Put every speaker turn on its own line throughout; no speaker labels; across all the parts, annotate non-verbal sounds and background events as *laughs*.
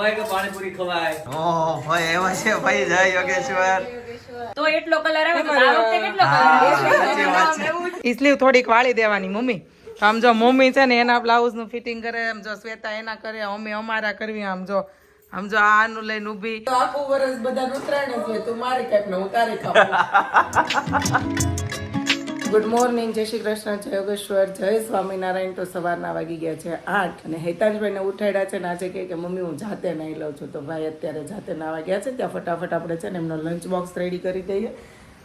ખવાય કે પાણીપુરી ખવાય?
ઓહો ભાઈ એવા છે ભાઈ જય યોગેશ્વર.
તો એટલો કલર આવે તો આ વખતે કેટલો કલર
સાચી વાત છે.
ઈ સ્લીવ થોડીક વાળી દેવાની મમ્મી. આમ જો મમ્મી છે ને એના બ્લાઉઝનું ફિટિંગ કરે આમ જો શ્વેતા એના કરે અમે અમારા કરવી આમ જો આમ જો આ આનું લઈને ઊભી. આખું વર્ષ બધા ઉતરાયણ જ હોય તું મારી કાપ ને ઉતારી તારી ગુડ મોર્નિંગ, જય શ્રી કૃષ્ણ, જય યોગેશ્વર, જય સ્વામિનારાયણ. તો સવારના વાગી ગયા છે આઠ અને હેતાંશભાઈને ઉઠાડ્યા છે ને આજે કહે કે, મમ્મી, હું જાતે નહીં લઉં છું. તો ભાઈ અત્યારે જાતે નાવા ગયા છે, ત્યાં ફટાફટ આપણે છે ને એમનો લંચ બોક્સ રેડી કરી દઈએ.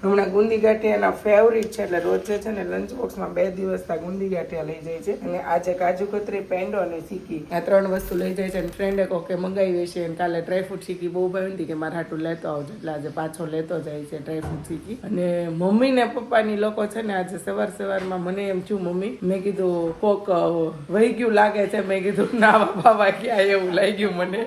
હમણાં ગુંદી ગાંઠિયાના ફેવરિટ છે એટલે રોજે છે ને લંચ બોક્સમાં બે દિવસ ત્યાં ગુંદી ગાંઠિયા લઈ જાય છે. અને આજે કાજુ કતરી, પેંડો અને સીકી આ ત્રણ વસ્તુ લઈ જાય છે. અને ફ્રેન્ડે કહો કે મંગાવી છે અને કાલે ડ્રાયફ્રૂટ સીકી બહુ ભાવી હતી કે મારા હાટું લેતો આવજો. એટલે આજે પાછો લેતો જાય છે ડ્રાયફ્રૂટ સીકી અને મમ્મી ને પપ્પાની લોકો છે ને આજે સવાર સવારમાં મને એમ છું મમ્મી, મેં કીધું કોક વહી ગયું લાગે છે. મેં કીધું ના બાબા ક્યાં? એવું લાગ્યું મને.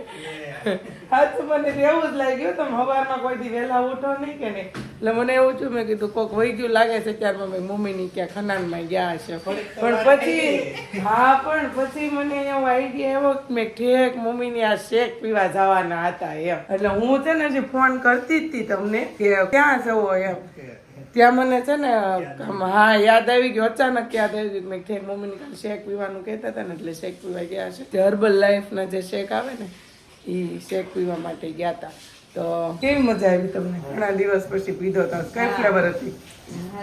હા તો મને એવું જ લાગ્યું. તમે સવારમાં કોઈ દી વહેલા ઉઠો નહીં કે નહીં? એટલે મને એવું થયું મેં કીધું કોક વહી ગયું લાગે છે ત્યારમાં મેં મમ્મીની ક્યાં ખનાનમાં ગયા હશે. પણ પછી હા પણ પછી મને એવો આઈડિયા એવો મેં ઠેક મમ્મીની આ શેક પીવા જવાના હતા એમ. એટલે હું છે ને હજી ફોન કરતી જ હતી તમને કે ક્યાં જવો એમ. ત્યાં મને છે ને હા યાદ આવી ગયું. અચાનક યાદ આવી ગયું મેં ઠેક મમ્મીને કાલે શેક પીવાનું કહેતા હતા ને એટલે શેક પીવા ગયા છે હર્બલ હર્બલ લાઈફના જે શેક આવે ને એ શેક પીવા માટે ગયા હતા તો કેવી મજા આવી તમને? ઘણા દિવસ પછી પીધો હતો કઈ ફ્લેવર હતી?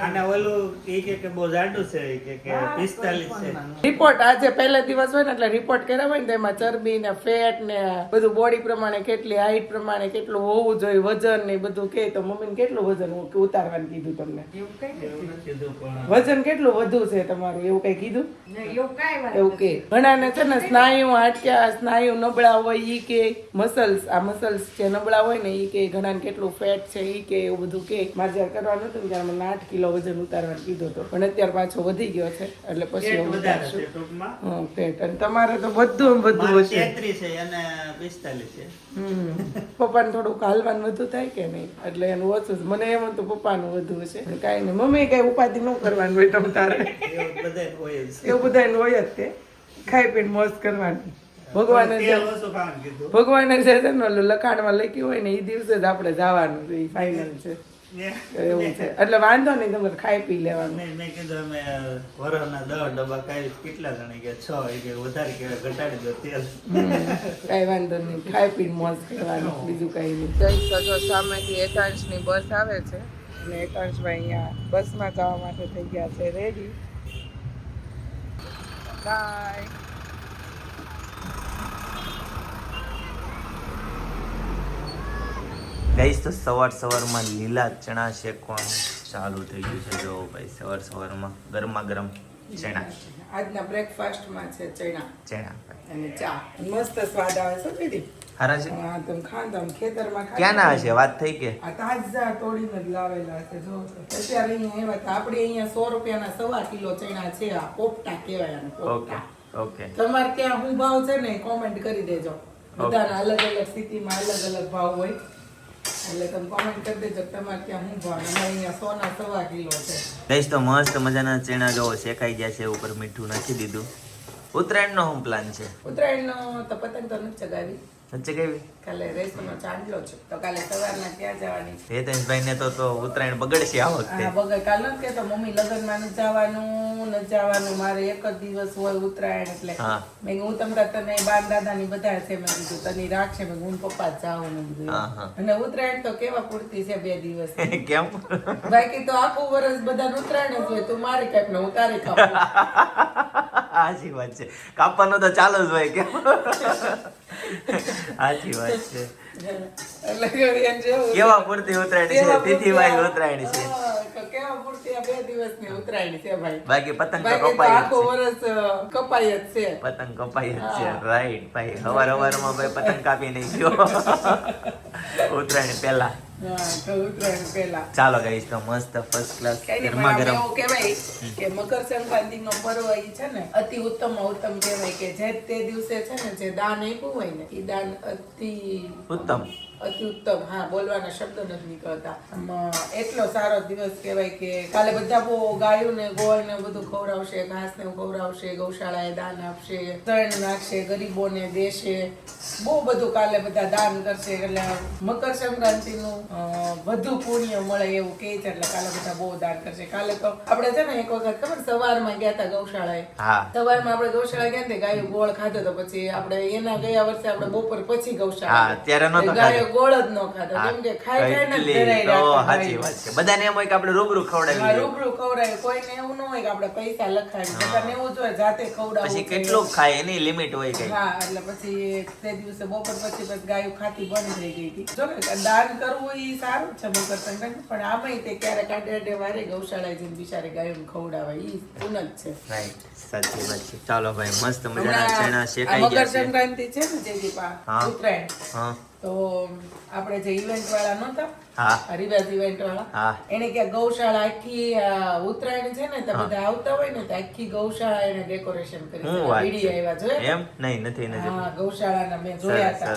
આના ઓલું ઈ કે કે બહુ જાડું છે કે કે 45 છે.
રિપોર્ટ આજે પહેલા દિવસ હોય ને એટલે રિપોર્ટ કર્યા ને તો ચરબી ને ફેટ ને બધું બોડી પ્રમાણે કેટલી હાઈટ પ્રમાણે કેટલું હોવું જોઈએ વજન ને બધું કે તો મમ્મીને કેટલું વજન ઉતારવાનું કીધું તમને?
એવું નથી. કીધું પણ
વજન કેટલું વધુ છે તમારું એવું કઈ કીધું? એવું કે. ઘણાને છે ને સ્નાયુ હાટક્યા સ્નાયુ નબળા હોય ઈ કે મસલ્સ આ મસલ્સ જે નબળા હોય ને ઈ કે ઘણાને કેટલું ફેટ છે ઈ કે એવું બધું કે. મારે જયારે કરવાનું હતું ત્યારે મને આઠ કિલો વજન ઉતારવાનું કીધું હતું. પણ અત્યારે પાછો વધી ગયો છે એટલે પછી હું ઉતારશું.
છે
પેટ. અને તમારે તો બધું બધું હશે.
33 છે અને 45 છે.
પપ્પાને થોડુંક હાલવાનું વધુ થાય કે નહીં? એટલે એનું ઓછું મને એમ હતું પપ્પાનું વધુ હશે. કાંઈ નહીં. મમ્મી કઈ ઉપાધિ ન કરવાનું હોય તમ તારે.
એવું
બધાને હોય જ. તે. ખાઈ પીને મોજ કરવાની. ભગવાને જે
કીધું.
ભગવાને જે લખાણમાં લખ્યું હોય ને એ દિવસે જ આપણે જવાનું છે એ ફાઇનલ છે. એવું છે. એટલે વાંધો નહીં તમે ખાઈ પી લેવાનું.
નહીં મેં કીધું અમે વરોના દસ ડબ્બા ખાઈ કેટલા જણા કે છ. કે વધારે કે ઘટાડી દો તેલ.
કઈ વાંધો નહીં. ખાઈ પી મોજ કરવાનું બીજું કઈ નહીં. જઈ તો જો સામેથી એકાંશની બસ આવે છે. અને એકાંશભાઈ અહીંયા બસમાં જવા માટે થઈ ગયા છે. રેડી બાય
ગાઈસ તો સવાર સવારમાં લીલા ચણા શેકવાનું ચાલુ થઈ ગયું છે. જો ભાઈ સવાર સવારમાં ગરમા ગરમ ચણા.
આજના બ્રેકફાસ્ટમાં છે ચણા.
ચણા
અને ચા. મસ્ત સ્વાદ આવે છે દીદી?
હારા છે?
હા તમ ખાન તમ ખેતરમાં ખા
ક્યાં ના છે વાત થઈ કે?
આ તાજા તોડીને જ લાવેલા છે. જો અત્યારે અહીંયા એવા આપણે અહીંયા સો રૂપિયાના સવા કિલો ચણા છે. આ પોપટા કહેવાય આને
ઓકે
પોપટા.
ઓકે
તમારે ત્યાં હું ભાવ છે ને કોમેન્ટ કરી દેજો. બધાના અલગ અલગ સ્થિતિમાં અલગ અલગ ભાવ હોય. એટલે તમે કોમેન્ટ કરી દેજો તમારે ત્યાં હું ભાવ? અહીંયા સોના સવા કિલો છે.
તો મસ્ત મજાના ચણા જો શેકાઈ ગયા છે ઉપર મીઠું નાખી દીધું. ઉત્તરાયણનો હું પ્લાન છે?
ઉત્તરાયણનો તો પતંગ તો નથી ચગાવી.
વચ્ચે કેવી
કાલે રેસનો ચાંદલો છે. તો કાલે સવારના ત્યાં જવાની છે.
હેતેશભાઈ ને તો તો ઉત્તરાયણ બગડશે આ વખતે.
બગર કાલ નથી કેતો મમ્મી લગ્નમાં નથી જવાનું નથી જવાનું મારે એક જ દિવસ હોય ઉત્તરાયણ એટલે મેં હું તમને તને બાર દાદા ની બધા છે મેં કીધું તને રાખશે. મેં હું પપ્પા જાઉં. અને ઉત્તરાયણ તો કેવા પૂરતી છે બે દિવસ. *laughs*
કેમ?
બાકી તો આખું વર્ષ બધા ઉત્તરાયણ જ હોય તું મારી કાપ ને હું તારી કાપ. *laughs*
સાચી વાત છે. કાપવાનું તો ચાલુ જ હોય કેમ? *laughs* સાચી વાત કેવા પૂરતી
ઉતરાયણ
છે? તિથિ વાળી ઉતરાયણ છે? બાકી પતંગ તો કપાય
કપાય જ છે.
પતંગ કપાય જ છે. રાઈટ ભાઈ. હવાર હવારમાં ભાઈ પતંગ કાપી નહીં ગયો *laughs* ઉતરાયણ પહેલા. ચાલો ગાઈસ તો મસ્ત ફર્સ્ટ ક્લાસ ગરમા. ગરમ
કહેવાય કે મકર સંક્રાંતિ નો પર્વ એ છે ને અતિ ઉત્તમ ઉત્તમ કહેવાય કે જે તે દિવસે છે ને જે દાન આપ્યું હોય ને એ દાન અતિ
ઉત્તમ.
અતિ ઉત્તમ હા બોલવાના શબ્દ નથી નીકળતા. એટલો સારો દિવસ કહેવાય કે કાલે બધા બહુ ગાયું ને ગોળ ને બધું ખવડાવશે ઘાસ ને ખવડાવશે ગૌશાળાએ દાન આપશે ત્રણ નાખશે ગરીબોને દેશે. બહુ બધું કાલે બધા દાન કરશે. એટલે મકર સંક્રાંતિનું વધુ પુણ્ય મળે એવું કહે છે. એટલે કાલે બધા બહુ દાન કરશે. કાલે તો આપણે છે ને એક વખત ખબર સવારમાં ગયા હતા ગૌશાળાએ. સવારમાં આપણે ગૌશાળા ગયા ને ગાયું ગોળ ખાધો તો પછી આપણે એના ગયા વર્ષે આપણે બપોર પછી ગૌશાળા
ત્યારે
ગાયો. ગોળ જ ન ખાધો. કેમ કે ખાઈ ખાઈને જ ધરાઈ.
વાત છે. બધાને એમ હોય કે આપણે રૂબરૂ ખવડાવી
રૂબરૂ ખવડાવે. કોઈને એવું ન હોય કે આપણે પૈસા લખાવી બધાને એવું જ હોય જાતે ખવડાવવું
પછી કેટલું ખાય એની લિમિટ હોય કઈ.
હા એટલે પછી તે દિવસે બપોર પછી પછી ગાયો ખાતી બંધ થઈ ગઈ હતી. જો ને દાન કરવું એ સારું છે મકર સંક્રાંતિ પણ આમાંય તે ક્યારેક આડે આડે વારે ગૌશાળાએ જઈને બિચારે ગાયોને ખવડાવે એ પૂન જ છે.
રાઈટ સાચી વાત છે. ચાલો ભાઈ મસ્ત મજાના ચણા શેકાઈ
મકર
ગયા છે.
સંક્રાંતિ છે ને જયદીપા
પા
ઉત્તરાયણ.
હા.
તો આપણે જે ઇવેન્ટ વાળા નહોતા
હા.
ઇવેન્ટ વાળા એને કે ગૌશાળા આખી ઉત્તરાયણ છે ને તો બધા આવતા હોય ને તો આખી ગૌશાળા એને ડેકોરેશન કરી વીડિયો આવ્યા
છે. એમ? નહીં નથી નથી.
હા ગૌશાળાના મેં જોયા હતા.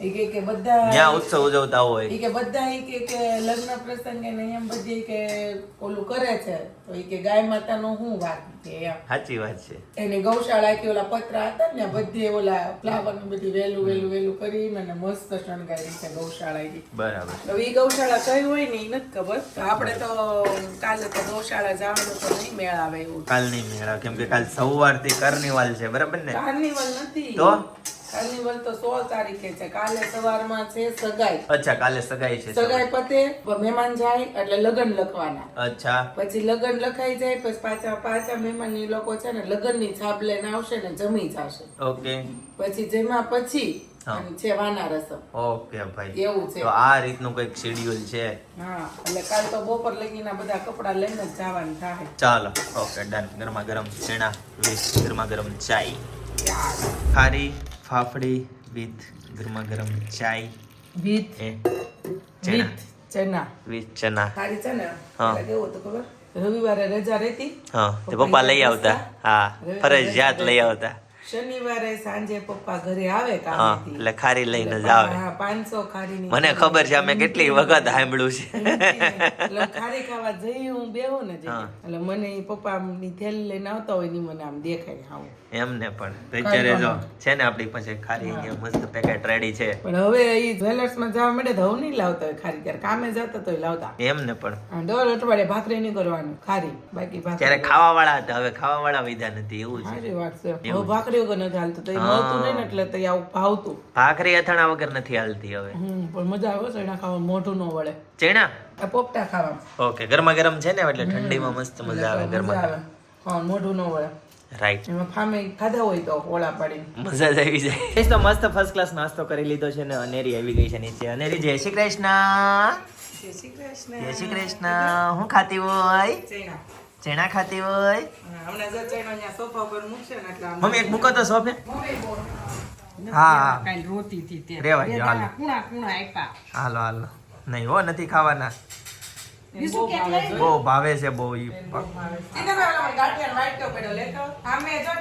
એ કે કે બધા
ત્યાં ઉત્સવ ઉજવતા હોય.
ઈ કે બધા ઈ કે કે લગ્ન પ્રસંગે ને એમ બધી કે ઓલું કરે છે. તો એ કે ગાય માતાનો શું વાત એમ.
સાચી વાત છે.
એને ગૌશાળા કે ઓલા પતરા હતા ને બધે ઓલા ફ્લાવર ને બધી વેલું વેલું વેલું કરી મને મસ્ત શણગારી છે ગૌશાળા
બરાબર.
તો ગૌશાળા કઈ હોય ને ઈ નથી ખબર. આપણે તો કાલે તો ગૌશાળા જવાનું તો નહીં મેળ આવે એવું.
કાલ નહીં મેળા કેમ કે કાલ સવારથી કાર્નિવાલ છે બરાબર ને?
કાર્નિવલ નથી.
તો?
કાર્નિવલ તો સોળ તારીખે છે. કાલે સવારમાં છે સગાઈ.
અચ્છા કાલે સગાઈ છે
સગાઈ પતે મહેમાન જાય એટલે લગ્ન લખવાના.
અચ્છા.
પછી લગ્ન લખાઈ જાય પછી પાછા પાછા મહેમાન ઈ લોકો છે ને લગ્નની છાપ લઈને આવશે ને જમી જશે
ઓકે.
પછી જેમાં પછી છે વાના રસમ.
ઓકે ભાઈ.
એવું છે.
તો આ રીતનું કંઈક શેડ્યુલ છે.
હા એટલે કાલ તો બપોર લગીના બધા કપડા લઈને જ જવાનું થાય.
ચાલો ઓકે ડન ગરમા ગરમ ચણા વીસ ગરમા ગરમ ચાય. ખારી ફાફડી વિથ ગરમા ગરમ ચાય.
વિથ
ચણા.
ચના
વિથ હા.
કેવું હતું ખબર? રવિવારે રજા રહેતી.
હા તે પપ્પા લઈ આવતા. હા ફરજિયાત લઈ આવતા.
શનિવારે સાંજે પપ્પા ઘરે આવે
એટલે ખારી લઈને જ આવે.
હા પાંચસો ખારીની
મને ખબર છે અમે કેટલી વખત સાંભળ્યું છે.
એટલે ખારી ખાવા જઈ હું બેહો ને જઈ એટલે મને પપ્પા ની થેલી લઈને આવતા હોયની મને આમ દેખાય આવું
એમને પણ. તો અત્યારે જો છે ને આપણી પાસે ખારી અહીંયા મસ્ત પેકેટ રેડી છે.
પણ હવે એ જ્વેલર્સમાં જવા માટે તો હું નહીં લાવતા હોય ખારી. ત્યારે કામે જતા તોય લાવતા.
એમને પણ.
દર અઠવાડિયે ભાખરી નહીં કરવાની ખારી. બાકી
ત્યારે ખાવા વાળા હતા હવે ખાવા વાળા વિધા નથી એવું છે.
વાત છે. ભાખરી વગર નથી હાલતું તો એ મળતું નહીં એટલે તો આવું ભાવતું.
ભાખરી અથાણા વગર નથી હાલતી હવે.
પણ મજા આવે છે એના ખાવા મોઢું ન વળે.
ચણા?
આ પોપટા ખાવા
ઓકે ગરમા ગરમ છે ને એટલે ઠંડીમાં મસ્ત મજા આવે ગરમા
આવે. હા મોઢું ન વળે.
રાઈટ
એમાં ફામે ખાધા હોય તો ઓળા પાડીને.
મજા જ આવી જાય. તો મસ્ત ફર્સ્ટ ક્લાસ નાસ્તો કરી લીધો છે ને અનેરી આવી ગઈ છે નીચે. અનેરી જય શ્રી કૃષ્ણ.
જય શ્રી કૃષ્ણ.
જય શ્રી કૃષ્ણ. હું ખાતી હોય?
ચૈણા
ખાતી હોય
હમણાં જો ચૈણા અહીંયા સોફા પર મૂકશે ને
મમ્મી એક મૂકો તો સોફે હા હા
કાંઈ રોતી હતી તે.
રેવા
બે
હાલો.
દાણા કૂણા કૂણા આપ્યા.
હાલો હાલો નહીં હો નથી ખાવાના
બહુ ભાવે જો.
છે બહુ ઈ
જો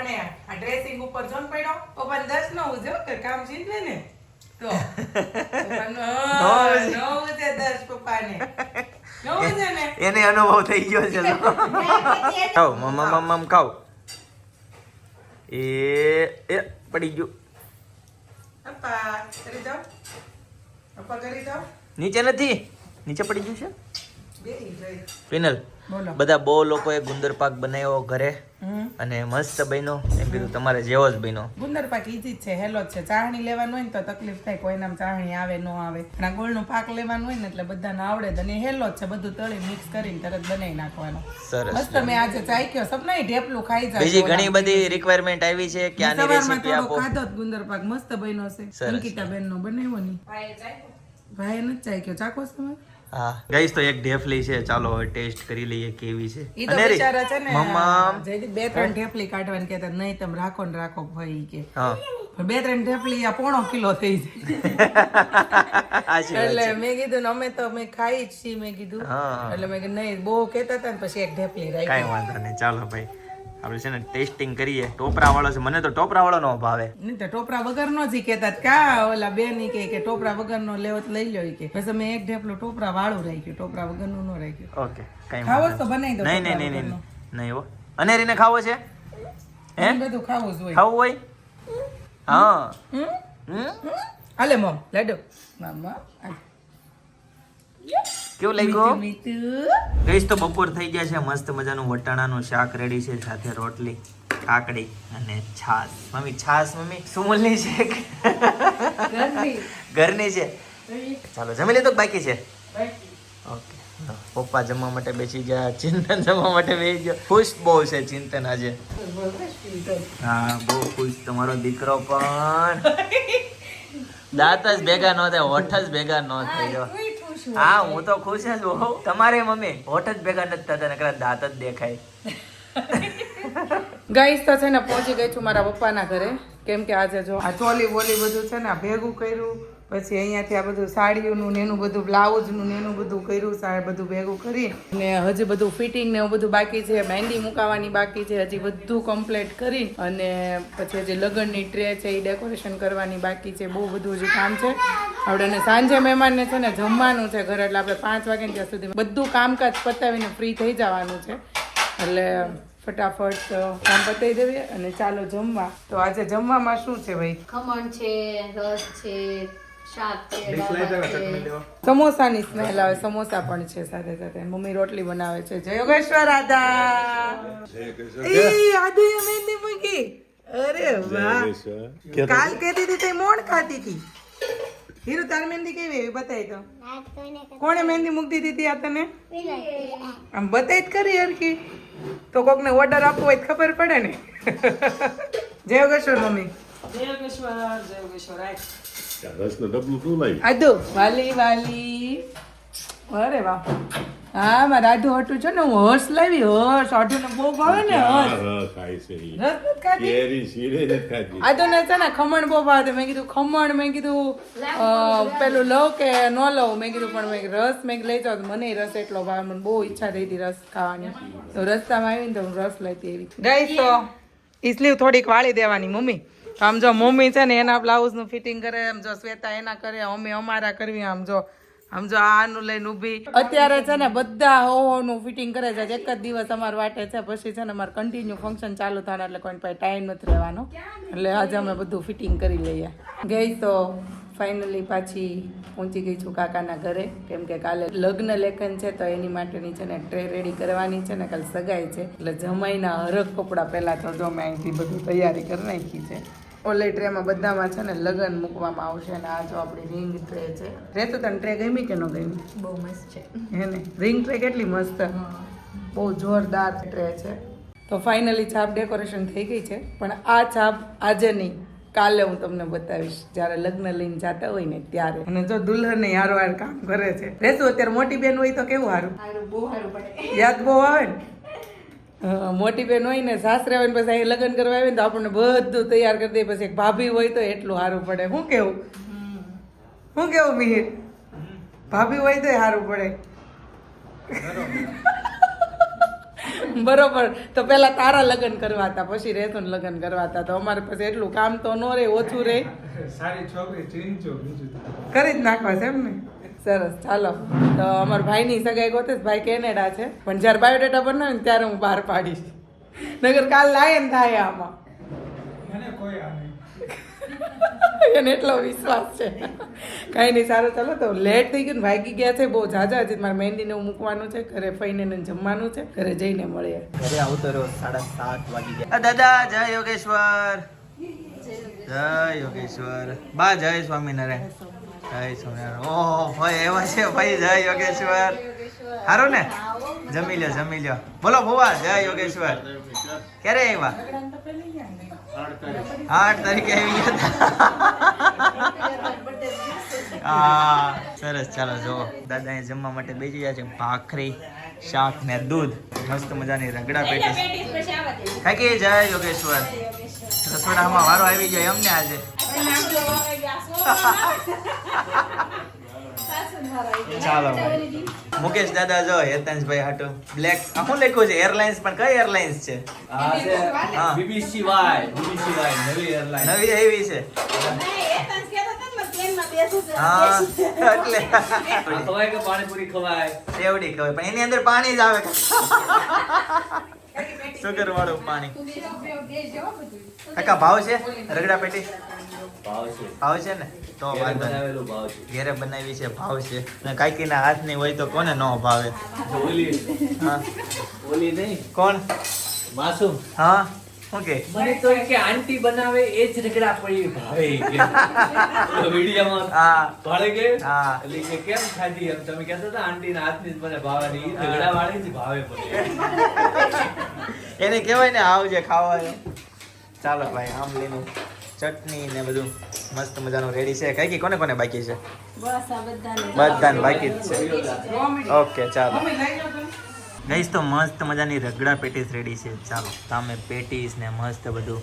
ને dressing ઉપર જો પડ્યો. ઓપન દસ ન ઉજે કામ છીનવે ને. તો. *laughs* હા, ન ઉજે દસ પપ્પાને.
એને અનુભવ થઈ ગયો છે ખાવ *laughs* ખાઓ મમ મમ મમ ખાઓ. એ એ પડી ગયું. નીચે નથી? નીચે પડી ગયું છે. પિનલ. બધા બહુ લોકોએ ગુંદર પાક બનાવ્યો ઘરે અને મસ્ત બન્યો. એમ કીધું તમારે જેવો જ બન્યો.
ગુંદર પાક ઈજી છે હેલો છે. ચાહણી લેવાનું હોય ને તો તકલીફ થાય કોઈનામ ચાહણી આવે નો આવે. અને આ ગોળનું પાક લેવાનું હોય ને એટલે બધાને આવડે અને હેલો છે બધું તળી મિક્સ કરીને તરત બનાવી નાખવાનો.
સરસ.
મસ્ત મેં આજે ચાખ્યો સપના ઢેપલું ખાઈ જાય
બીજી ઘણી બધી રિક્વાયરમેન્ટ આવી છે કે આની રેસિપી આપો.
ખાધો ગુંદર પાક મસ્ત બન્યો છે. અંકિતા બેન નો. બનાવ્યો ની ભાઈ નથી ચાખ્યો ચાખો છો તમે?
હા. ગઈશ તો એક ઢેફલી છે ચાલો હવે ટેસ્ટ કરી લઈએ કેવી છે.
ઈ તો બિચારા છે ને
મમ્મા.
જયદીપ બે ત્રણ ઢેફલી કાઢવાની કહેતા નહીં તમે રાખો ને રાખો ભાઈ કે.
હા.
બે ત્રણ ઢેપલી આ પોણો કિલો થઈ જાય. એટલે મેં કીધું ને અમે તો અમે ખાઈ જ છીએ મેં કીધું. એટલે મેં કીધું નહીં બહુ કહેતા હતા ને પછી એક ઢેપલી રાખી.
કાંઈ વાંધો નહીં ચાલો ભાઈ. આપણે છે ને ટેસ્ટિંગ કરીએ. ટોપરા વાળો છે. મને તો ટોપરા વાળો નો ભાવે.
નહીં તો ટોપરા વગર નો જ કેતા કા ઓલા બે ની કે કે ટોપરા વગર નો લેવો તો લઈ લો કે પછી મેં એક ઢેપલો ટોપરા વાળું રાખ્યું. ટોપરા વગરનું ન રાખ્યું.
ઓકે કઈ
ખાવો તો બનાવી દો
નહીં નહીં નહીં નહીં નહીં હો. અનેરીને ખાવો છે? હે?
બધું ખાવું જ હોય.
ખાવું હોય? હા.
હમ?
હમ?
હાલે મમ લાડુ. મામા આ.
કેવું લાગ્યું. ગઈશ તો બપોર થઈ ગયા છે મસ્ત મજાનું વટાણાનું શાક રેડી છે સાથે રોટલી કાકડી અને છાશ મમ્મી છાશ મમ્મી સુમલની છે? ઘરની. છે. ચાલો જમી લીધું તો બાકી છે? ઓકે પપ્પા જમવા માટે બેસી ગયા ચિંતન જમવા માટે બેસી ગયો. ખુશ બહુ છે ચિંતન આજે. હા બહુ ખુશ. તમારો દીકરો પણ. *laughs* દાંત જ ભેગા ન થાય હોઠ જ ભેગા ન થઈ જો હા હું તો ખુશ જ હોઉં. તમારે મમ્મી હોઠ જ ભેગા નથી થતા નકરા દાંત જ દેખાય. *laughs*
ગાઈસ તો છે ને પહોંચી ગઈ છું મારા પપ્પાના ઘરે. કેમ કે આજે જો આ ચોલી બોલી બધું છે ને ભેગું કર્યું. પછી અહીંયાથી આ બધું સાડીઓનું ને એનું બધું બ્લાઉઝનું ને એનું બધું કર્યું સા બધું ભેગું કરી. ને હજી બધું ફિટિંગ ને એવું બધું બાકી છે મહેંદી મુકાવાની બાકી છે, હજી બધું કમ્પ્લીટ કરી. અને પછી હજી લગ્નની ટ્રે છે, એ ડેકોરેશન કરવાની બાકી છે, બહુ બધું હજી કામ છે. આપણે સાંજે મહેમાનને છે ને જમવાનું છે ઘરે, એટલે આપણે પાંચ વાગ્યા ત્યાં સુધી બધું કામકાજ પતાવીને ફ્રી થઈ જવાનું છે. એટલે ફટાફટ કામ પતાવી દેવીએ અને ચાલો જમવા. તો આજે જમવામાં શું છે ભાઈ?
ખમણ છે, રસ છે
સમોસાની સ્મેલ આવે સમોસા પણ છે સાથે સાથે. મમ્મી રોટલી બનાવે છે. જય યોગેશ્વર રાધા. ઈ આદુ મહેંદી મૂકી. અરે વાહ. કાલ કહેતી હતી તે મોણ ખાતી હતી. હીરુ તાર મહેંદી કેવી એવી બતાવી તો. કોણે મહેંદી મૂકતી દીધી હતી આ તને? આમ બતાવી જ કરી હરકી તો કોકને ઓર્ડર આપવો હોય ખબર પડે ને. *laughs* જય યોગેશ્વર મમ્મી.
રસનો ડબલું તું લાવી
આદુ વાલી વાલી. અરે વાહ. હા મારા આદુ હટું છે ને હું હર્ષ લાવી હર્ષ આદુ ને બહુ ભાવે ને હર્ષ
રસ ખાય છે
રસ ખાધી?
કેરી શીરે નથી ખાધી?
આદુ ને છે ને ખમણ બહુ ભાવે. મેં કીધું ખમણ મેં કીધું પેલું લઉં કે ન લઉં? મેં કીધું પણ મેં રસ મેં લઈ જાઉં તો મને રસ એટલો ભાવે. મને બહુ ઈચ્છા થઈ હતી રસ ખાવાની. તો રસ્તામાં આવીને તો હું રસ લેતી એવી ગઈ તો ઈ સ્લીવ થોડીક વાળી દેવાની મમ્મી. તો આમ જો મમ્મી છે ને એના બ્લાઉઝનું ફિટિંગ કરે, આમ જો શ્વેતા એના કરે, અમે અમારા કરવી, આમ જો આમ જો આનું લઈને ઊભી. અત્યારે છે ને બધા હોનું ફિટિંગ કરે છે, એક જ દિવસ અમાર વાટે છે, પછી છે ને અમારે કન્ટિન્યુ ફંક્શન ચાલુ થવાના, એટલે કોઈ પાસે ટાઈમ નથી રહેવાનો. એટલે આજે અમે બધું ફિટિંગ કરી લઈએ. ગઈ તો ફાઇનલી પાછી પહોંચી ગઈ છું કાકાના ઘરે, કેમ કે કાલે લગ્ન લેખન છે, તો એની માટેની છે ને ટ્રે રેડી કરવાની છે ને કાલે સગાઈ છે. એટલે જમાઈના હરખ કપડાં પહેલાં તો જો મેં અહીંથી બધું તૈયારી કરી નાખી છે. ઓલી ટ્રેમાં બધામાં છે ને લગન મૂકવામાં આવશે અને આ જો આપણી રિંગ ટ્રે છે. તો તને ટ્રે ગમી કે ન ગમી?
બહુ મસ્ત છે.
હે ને? રિંગ ટ્રે કેટલી મસ્ત. બહુ જોરદાર ટ્રે છે. તો ફાઇનલી છાપ ડેકોરેશન થઈ ગઈ છે. પણ આ છાપ આજે નહીં. કાલે હું તમને બતાવીશ. જ્યારે લગ્ન લઈને જતા હોય ને ત્યારે. અને જો દુલ્હન હારો હાર કામ કરે છે. રહેતું અત્યારે મોટી બેન હોય તો કેવું સારું
સારું બહુ સારું પડે.
યાદ બહુ આવે ને? મોટી બેન હોય ને, સાસરે હોય ને પછી અહીં લગ્ન કરવા આવે ને તો આપણને બધું તૈયાર કરી દે. પછી એક ભાભી હોય તો એટલું સારું પડે. શું કેવું? શું કેવું મિહિર? ભાભી હોય તો સારું પડે. *laughs* બરોબર. તો પેલા તારા લગ્ન કરવા હતા પછી રેતું લગ્ન કરવા હતા. તો અમારે પાસે એટલું કામ તો ન રહે ઓછું રહે.
સારી છોકરી
કરી જ નાખવા છે એમ ને સરસ ચાલો. તો અમારા ભાઈની સગાઈ ગોતે. ભાઈ કેનેડા છે. પણ જ્યારે બાયોડેટા બનાવે ને ત્યારે હું બહાર પાડીશ. નગર કાલ લાયન થાય આમાં
મને કોઈ આ નહીં
એને એટલો વિશ્વાસ છે. કાંઈ નહીં સારું ચાલો તો લેટ થઈ ગયું ને વાગી ગયા છે બહુ ઝાઝા હજી મારે મહેંદીને એવું મૂકવાનું છે ઘરે ફઈને જમવાનું છે ઘરે જઈને મળીએ.
ઘરે આવતો રહ્યો સાડા સાત વાગી ગયા. દાદા જય યોગેશ્વર. જય યોગેશ્વર. બા જય સ્વામિનારાયણ. જય સ્વામિનારાયણ. ઓહો ભાઈ એવા છે ભાઈ જય યોગેશ્વર. સારું ને? જમી લ્યો જમી લ્યો. બોલો ભુવા જય યોગેશ્વર. ક્યારે આવ્યા? આઠ તારીખે. આવી ગયા હા, સરસ. ચાલો જો દાદા એ જમવા માટે બેસી ગયા છે. ભાખરી, શાક ને દૂધ. મસ્ત મજાની રગડા
દે
કાકી જય યોગેશ્વર. રસોડામાં વારો આવી જાય અમને આજે. ચાલો મુકેશ દાદા જો હેતાંશભાઈ હાટુ. બ્લેક આ શું લખ્યું છે? એરલાઇન્સ પણ કઈ એરલાઇન્સ છે?
આ છે
હા.
બીબીસી વાય બીબીસી વાય નવી એરલાઇન
નવી આવી છે. હા એટલે.
ખવાય કે પાણીપુરી ખવાય?
એવડી ખવાય પણ એની અંદર પાણી જ આવે. સુગર વાળું પાણી. કાકા ભાવ છે? રગડા પેટી?
ભાવ છે.
ભાવ છે ને? તો વાંધો ઘેરે બનાવી છે ભાવ છે. ને કાકી ના હાથની હોય તો કોને નો ભાવે? હા.
ઓલી નહીં.
કોણ?
માસુમ.
હા. શું
મને તો કે આંટી બનાવે એ જ રગડા પડી ભાવે કે.
હા.
ભાડે કે?
હા.
એટલે કે કેમ ખાધી એમ? તમે કહેતા હતા આંટીના હાથની જ મને ભાવે નહીં રગડા વાળી જ ભાવે પડે
એને કહેવાય ને આવજે ખાવા ચાલો ભાઈ આમલીનું ચટણી ને બધું મસ્ત મજાનું રેડી છે. કઈ કઈ કોને કોને બાકી છે?
બધાને.
બાકી જ છે. ઓકે ચાલો. ગઈશ તો મસ્ત મજાની રગડા પેટીસ રેડી છે. ચાલો તમે પેટીસ ને મસ્ત બધું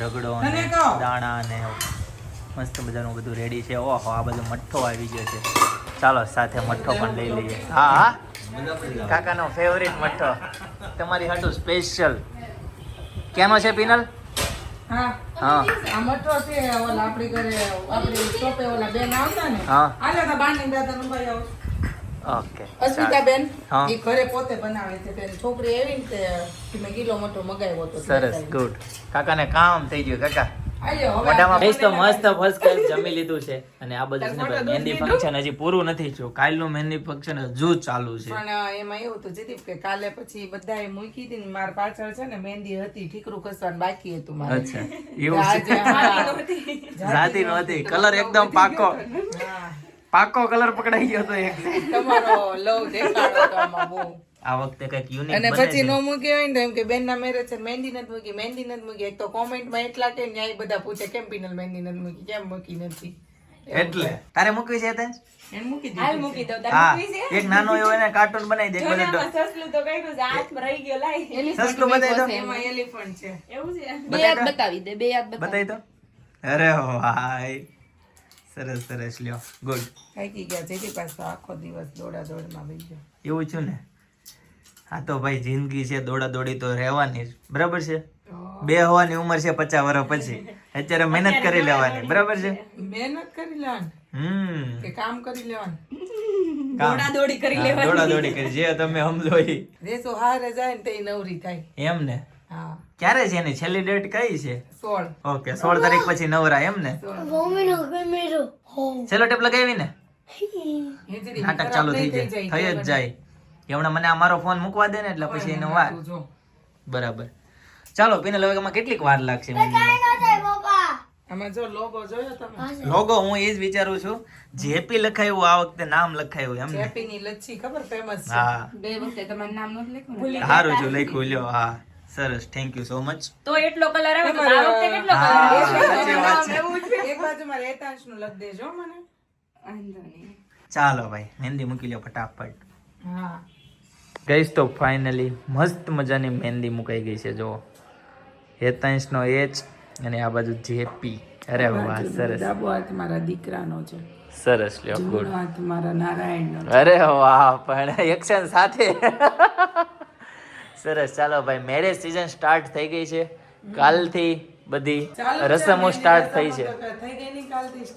રગડો ને દાણા ને મસ્ત મજાનું બધું રેડી છે. ઓહો આ બધું મઠ્ઠો આવી ગયો છે. ચાલો સાથે મઠ્ઠો પણ લઈ લઈએ. હા હા. કાકાનો ફેવરિટ મઠ્ઠો તમારી હાટુ સ્પેશિયલ કેનો છે પિનલ?
હા. આ છે ઓલા આપણી ઘરે આપણી શોપે ઓલા બેન આવતા ને.
હા.
હાલે તો બાંધીને દાદા નું ભાઈ
ઓકે
અસ્મિતા બેન. એ ઘરે પોતે બનાવે છે. છોકરી એવી ને કે મેં કિલો મટરો મગાવ્યો હતો.
સરસ ગુડ કાકાને કામ થઈ ગયું કાકા.
આલ્યો, હવે
મોઢામાં
આપણે
ફેસ તો મસ્ત ફર્સ્ટ ક્લાસ જમી લીધું છે. અને આ બધું છે ને ભાઈ મહેંદી ફંક્શન હજી પૂરું નથી થયું. કાલનું મહેંદી ફંક્શન હજુ ચાલુ છે.
પણ એમાં એવું હતું જીદીપ કે કાલે પછી બધાએ મૂકી હતી ને પાછળ છે ને મહેંદી હતી ઠીકરું કસવાનું બાકી હતું મારે.
અચ્છા એવું છે. *laughs* જાતી નહોતી. કલર એકદમ પાકો. પાકો કલર પકડાઈ ગયો તો એક.
તમારો લવ દેખાડો તો આમાં બહુ.
આ વખતે કંઈક યુનિક
અને પછી નો મૂકી હોય ને એમ કે બેન ના મેરેજ છે મહેંદી નથી મૂકી મહેંદી નથી મૂકી. એક તો કોમેન્ટમાં એટલા કે ન્યાય બધા પૂછે કેમ પિનલ મહેંદી નથી મૂકી કેમ મૂકી નથી?
એટલે. તારે મૂકવી છે તે
એને મૂકી
હાલ મૂકી દઉં. તારે મૂકવી છે?
એક નાનો એવો એને કાર્ટૂન બનાવી દે
સસલું તો કર્યું છે, હાથમાં રહી ગયો, લાય.
સસલું બતાવી દો.
એમાં એલિફન્ટ છે.
એવું છે?
બે યાદ બતાવી દે બે યાદ બતાવી
દો. અરે ભાઈ. સરસ સરસ. લ્યો ગુડ
થાકી ગયા જેથી પાછો આખો દિવસ દોડા દોડમાં ગયો
એવું છું ને? હા તો ભાઈ જિંદગી છે દોડા દોડી તો રહેવાની જ. બરાબર છે? બે હોવાની ઉંમર છે પચાસ વર્ષ પછી. અત્યારે મહેનત કરી લેવાની. બરાબર છે?
મહેનત કરી લેવાની.
હમ.
કે કામ કરી લેવાનું.
કામ.
દોડાદોડી કરી લેવાની.
દોડા દોડી કરી. જે તમે સમજો ઈ.
રેસો હારે જાય ને તે નવરી થાય.
એમ ને?
હા.
ક્યારે છે એની? છેલ્લી ડેટ કઈ છે?
16
ઓકે સોળ તારીખ પછી નવરા એમ ને? છેલ્લો ટેપ લગાવી ને નાટક ચાલુ થઈ જાય. થઈ જ જાય. હમણાં મને અમારો ફોન મૂકવા દે ને એટલે પછી એનો વાર. બરાબર. ચાલો પિનલ હવે આમાં કેટલીક વાર લાગશે?
લોગો
હું એ જ વિચારું છું. જેપી લખાયું આ વખતે નામ લખાયું એમ
જેપી ની લચ્છી ખબર ફેમસ છે.
હા.
બે વખતે તમારું નામ નહોતું લખ્યું
સારું છું લખ્યું લ્યો. હા. સરસ. થેન્ક યુ સો મચ
તો એટલો કલર આવે તો આ વખતે કેટલો કલર
આવે?
એક બાજુ મારે એતાંશનું લખ દેજો મને.
ચાલો ભાઈ મહેંદી મૂકી લ્યો ફટાફટ.
હા.
ગઈશ તો ફાઇનલી મસ્ત મજાની મહેંદી મુકાઈ ગઈ છે જો હેતાંશનો એચ અને આ બાજુ જેપી અરે વાહ સરસ.
ડાબો હાથ મારા દીકરાનો છે.
સરસ લ્યો ગુડ
હાથ મારા નારાયણનો
અરે વાહ પણ એક્શન સાથે. સરસ ચાલો ભાઈ મેરેજ સીઝન સ્ટાર્ટ થઈ ગઈ છે. કાલથી બધી રસમો સ્ટાર્ટ થઈ છે.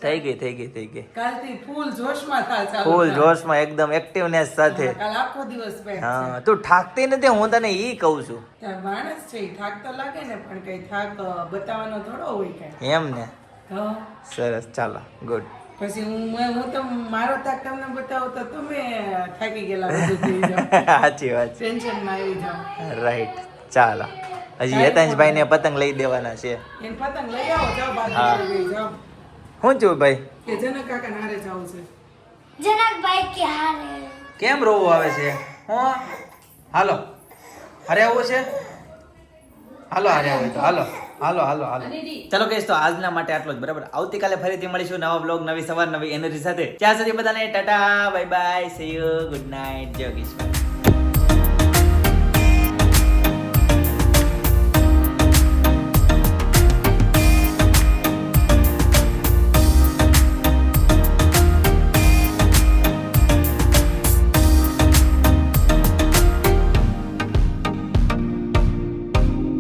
થઈ ગઈ
થઈ ગઈ થઈ ગઈ
કાલથી ફૂલ જોશમાં
ફૂલ જોશમાં એકદમ એક્ટિવનેસ સાથે.
કાલ આખો દિવસ
હા તું થાકતી નથી હું તને ઈ કહું છું.
માણસ છે થાક તો લાગે ને પણ કઈ થાક બતાવવાનો થોડો હોય કે
એમ ને? સરસ ચાલો ગુડ
પછી હું હું તો મારો થાક તમને બતાવું તો તમે થાકી ગયેલા *laughs*
સાચી વાત
ટેન્શનમાં આવી જાઓ.
રાઈટ ચાલો. હજી હેતાંશભાઈ ને પતંગ લઈ દેવાના છે.
પતંગ લઈ આવો જાઓ
હા. છું ભાઈ?
કે જનક કાકા નારે જાવ છે.
જનકભાઈ કે હારે.
કેમ રોવો આવે છે? હું? હાલો. હરે આવો છે? હાલો અરે આવો તો. હાલો હાલો હાલો હાલો. ચાલો કહીશ તો આજના માટે આટલો જ બરાબર? આવતીકાલે ફરીથી મળીશું નવા બ્લોગ નવી સવાર નવી એનર્જી સાથે. ત્યાં સુધી બધાને ta ta bye bye see you good night Jai Kishore